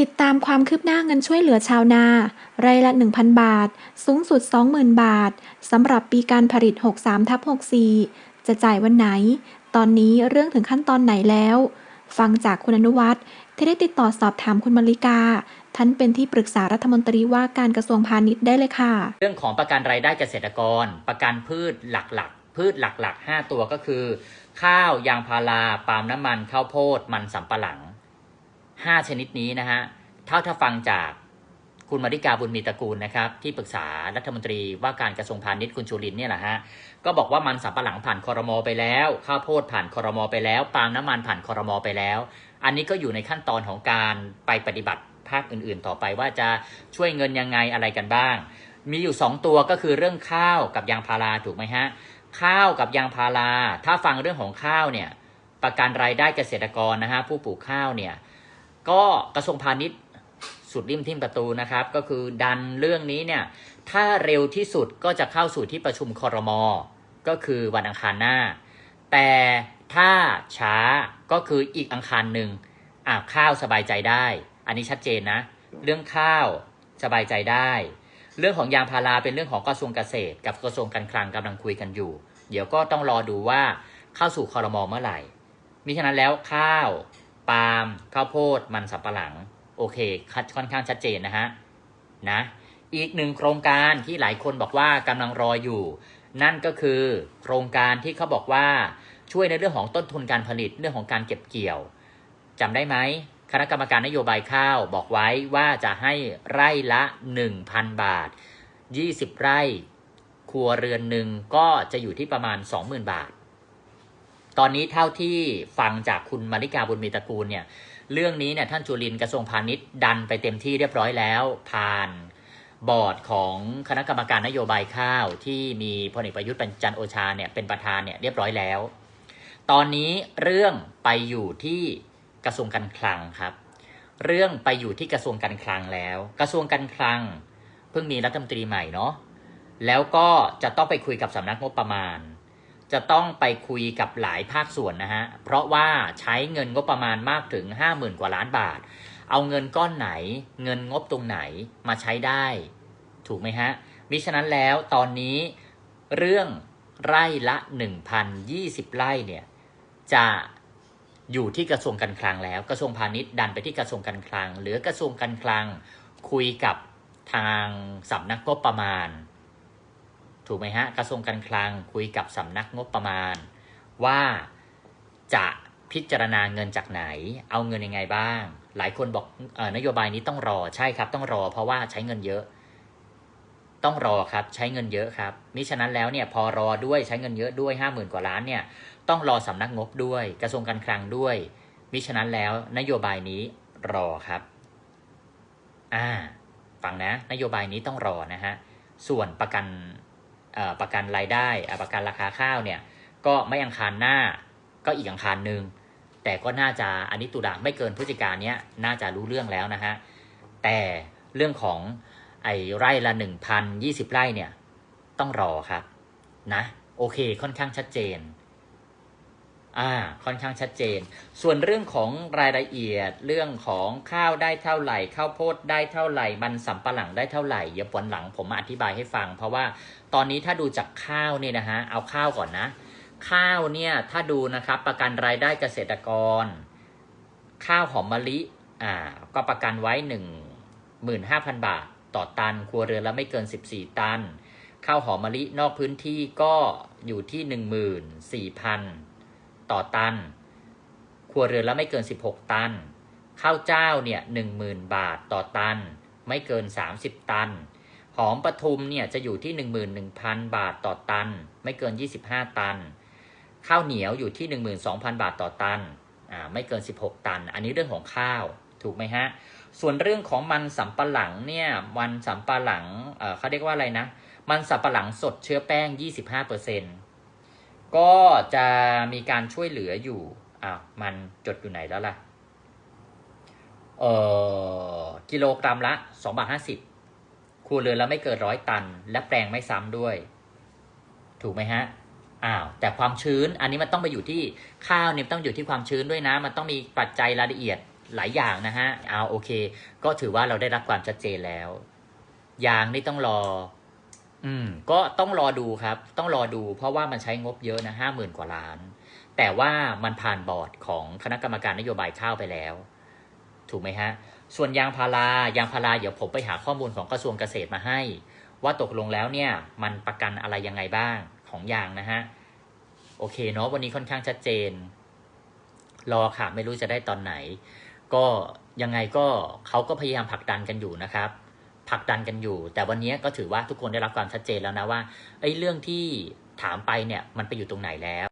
ติดตามความคืบหน้าเงินช่วยเหลือชาวนา ไรายละ 1,000 บาท สูงสุด 20,000 บาท สำหรับปีการผลิต 63ทับ64 จะจ่ายวันไหน ตอนนี้เรื่องถึงขั้นตอนไหนแล้ว ฟังจากคุณอนุวัฒน์ที่ได้ติดต่อสอบถามคุณมริกา ท่านเป็นที่ปรึกษารัฐมนตรีว่าการกระทรวงพาณิชย์ได้เลยค่ะ เรื่องของประกันรายได้เกษตรกร ประกันพืชหลักๆ พืชหลักๆ 5 ตัวก็คือ ข้าวยางพาราปาล์มน้ำมันข้าวโพด มันสำปะหลัง 5ชนิดนี้นะฮะเท่าถ้าฟังจากคุณมาริกาบุญมีตระกูลนะครับ ที่ปรึกษารัฐมนตรีว่าการกระทรวงพาณิชย์คุณจุลินเนี่ยแหละฮะก็บอกว่ามันสำปะหลังผ่านคอรมอไปแล้วข้าวโพดผ่านคอรมอไปแล้วปาล์มน้ำมันผ่านคอรมอไปแล้ว อันนี้ก็อยู่ในขั้นตอนของการไปปฏิบัติภาคอื่นๆ ต่อไปว่าจะช่วยเงินยังไงอะไรกันบ้าง มีอยู่ 2 ตัวก็คือเรื่องข้าวกับยางพาราถูกไหมฮะข้าวกับยางพาราถ้าฟังเรื่องของข้าวเนี่ยประกันรายได้เกษตรกรนะฮะผู้ปลูกข้าวเนี่ย ก็กระทรวงพาณิชย์สุดริมทิมประตูนะครับ ก็คือดันเรื่องนี้เนี่ย ถ้าเร็วที่สุดก็จะเข้าสู่ที่ประชุมคอรมอก็คือวันอังคารหน้า แต่ถ้าช้าก็คืออีกอังคารหนึ่งอะข้าวสบายใจได้ อันนี้ชัดเจนนะ เรื่องข้าวสบายใจได้ เรื่องของยางพาราเป็นเรื่องของกระทรวงเกษตร กับกระทรวงการคลังกำลังคุยกันอยู่ เดี๋ยวก็ต้องรอดูว่าเข้าสู่คอรมอเมื่อไหร่มิฉะนั้นแล้วข้าว ปาล์มข้าวโพดมันสำปะหลัง โอเคคัดค่อนข้างชัดเจนนะฮะนะอีกหนึ่งโครงการที่หลายคนบอกว่ากำลังรออยู่ นั่นก็คือโครงการที่เขาบอกว่าช่วยในเรื่องของต้นทุนการผลิตเรื่องของการเก็บเกี่ยวจำได้ไหมคณะกรรมการนโยบายข้าวบอกไว้ว่าจะให้ไร่ละ 1,000 บาท 20 ไร่ ครัวเรือนหนึ่งก็จะอยู่ที่ประมาณ 20,000 บาท ตอนนี้เท่าที่ฟังจากคุณมาริกาบุญมีตระกูลเนี่ยเรื่องนี้เนี่ยท่านจุลินกระทรวงพาณิชย์ดันไปเต็มที่เรียบร้อยแล้ว ผ่านบอร์ดของคณะกรรมการนโยบายข้าวที่มีพลเอกประยุทธ์ป็นจันโอชาเนี่ยเป็นประธานเนี่ยเรียบร้อยแล้ว ตอนนี้เรื่องไปอยู่ที่กระทรวงการคลังครับ เรื่องไปอยู่ที่กระทรวงการคลังแล้ว กระทรวงการคลังเพิ่งมีรัฐมนตรีใหม่เนาะแล้วก็จะต้องไปคุยกับสำนักงบประมาณ จะต้องไปคุยกับหลายภาคส่วนนะฮะ เพราะว่าใช้เงินงบประมาณมากถึง 50,000 กว่าล้านบาท เอาเงินก้อนไหน เงินงบตรงไหนมาใช้ได้ ถูกไหมฮะ มิฉะนั้นแล้วตอนนี้เรื่องไร่ละ 1,020 ไร่เนี่ยจะอยู่ที่กระทรวงการคลังแล้ว กระทรวงพาณิชย์ดันไปที่กระทรวงการคลังหลือกระทรวงการคลังคุยกับทางสำนักงบประมาณ ถูกไหมฮะกระทรวงการคลังคุยกับสำนักงบประมาณ ว่าจะพิจารณาเงินจากไหน เอาเงินยังไงบ้าง หลายคนบอกออนโยบายนี้ต้องรอใช่ครับ ต้องรอเพราะว่าใช้เงินเยอะ ต้องรอครับใช้เงินเยอะครับมิฉะนั้นแล้วเนี่ยพอรอด้วยใช้เงินเยอะด้วยห้าหมื่นกว่าล้านเนี่ยต้องรอสำนักงบด้วย กระทรวงการคลังด้วยมิฉะนั้นแล้วนโยบายนี้รอครับอ่าฟังนะ นโยบายนี้ต้องรอนะฮะส่วนประกัน ประกันรายได้อะประกันราคาข้าวเนี่ยก็ไม่อังคารหน้าก็อีกอังคารหนึ่งแต่ก็น่าจะอันนี้ตุลาไม่เกินพฤศจิกาเนี้ยน่าจะรู้เรื่องแล้วนะฮะแต่เรื่องของไอ้ไร่ละหนึ่งพันยี่สิบไร่เนี่ยต้องรอครับนะโอเคค่อนข้างชัดเจน อ่าค่อนข้างชัดเจน ส่วนเรื่องของรายละเอียดเรื่องของข้าวได้เท่าไหร่ข้าวโพดได้เท่าไหร่ มันสำปะหลังได้เท่าไหร่เดี๋ยวปวนหลังผมมาอธิบายให้ฟัง เพราะว่าตอนนี้ถ้าดูจากข้าวเนี่ยนะฮะเอาข้าวก่อนนะ ข้าวเนี่ยถ้าดูนะครับประกันรายได้เกษตรกร ข้าวหอมมะลิอ่าก็ประกันไว้หนึ่งหมื่นห้าพันบาท ต่อตันครัวเรือนละไม่เกินสิบสี่ตัน ข้าวหอมมะลินอกพื้นที่ก็อยู่ที่หนึ่งหมื่นสี่พัน ต่อตัน ครัวเรือนละไม่เกิน 16 ตัน ข้าวเจ้าเนี่ย10,000 บาทต่อตัน ไม่เกิน 30 ตัน หอมปทุมเนี่ยจะอยู่ที่ 11,000 บาทต่อตัน ไม่เกิน 25 ตัน ข้าวเหนียวอยู่ที่ 12,000 บาทต่อตัน อ่า ไม่เกิน 16 ตัน อันนี้เรื่องของข้าว ถูกไหมฮะ ส่วนเรื่องของมันสำปะหลังเนี่ย มันสำปะหลัง เเขาเรียกว่าอะไรนะ มันสำปะหลังสดเชื้อแป้ง 25% ก็จะมีการช่วยเหลืออยู่อ้าวมันจดอยู่ไหนแล้วล่ะเอ่อกิโลกรัมละ2บาท50ครัวเรือนละไม่เกินร้อยตัน และแปลงไม่ซ้ำด้วย ถูกไหมฮะอ้าวแต่ความชื้นอันนี้มันต้องไปอยู่ที่ข้าวเนี่ยต้องอยู่ที่ความชื้นด้วยนะ มันต้องมีปัจจัยรายละเอียดหลายอย่างนะฮะเอาโอเค ก็ถือว่าเราได้รับความชัดเจนแล้ว ยางนี่ต้องรอ อืม ก็ต้องรอดูครับ ต้องรอดู เพราะว่ามันใช้งบเยอะนะห้าหมื่นกว่าล้าน แต่ว่ามันผ่านบอร์ดของคณะกรรมการนโยบายข้าวไปแล้ว ถูกไหมฮะ ส่วนยางพารายางพาราเดี๋ยวผมไปหาข้อมูลของกระทรวงเกษตรมาให้ ว่าตกลงแล้วเนี่ย มันประกันอะไรยังไงบ้างของยางนะฮะ โอเคเนาะวันนี้ค่อนข้างชัดเจน รอค่ะไม่รู้จะได้ตอนไหน ก็ยังไงก็เขาก็พยายามผลักดันกันอยู่นะครับ ผลักดันกันอยู่ แต่วันนี้ก็ถือว่าทุกคนได้รับความชัดเจนแล้วนะว่าไอ้เรื่องที่ถามไปเนี่ยมันไปอยู่ตรงไหนแล้ว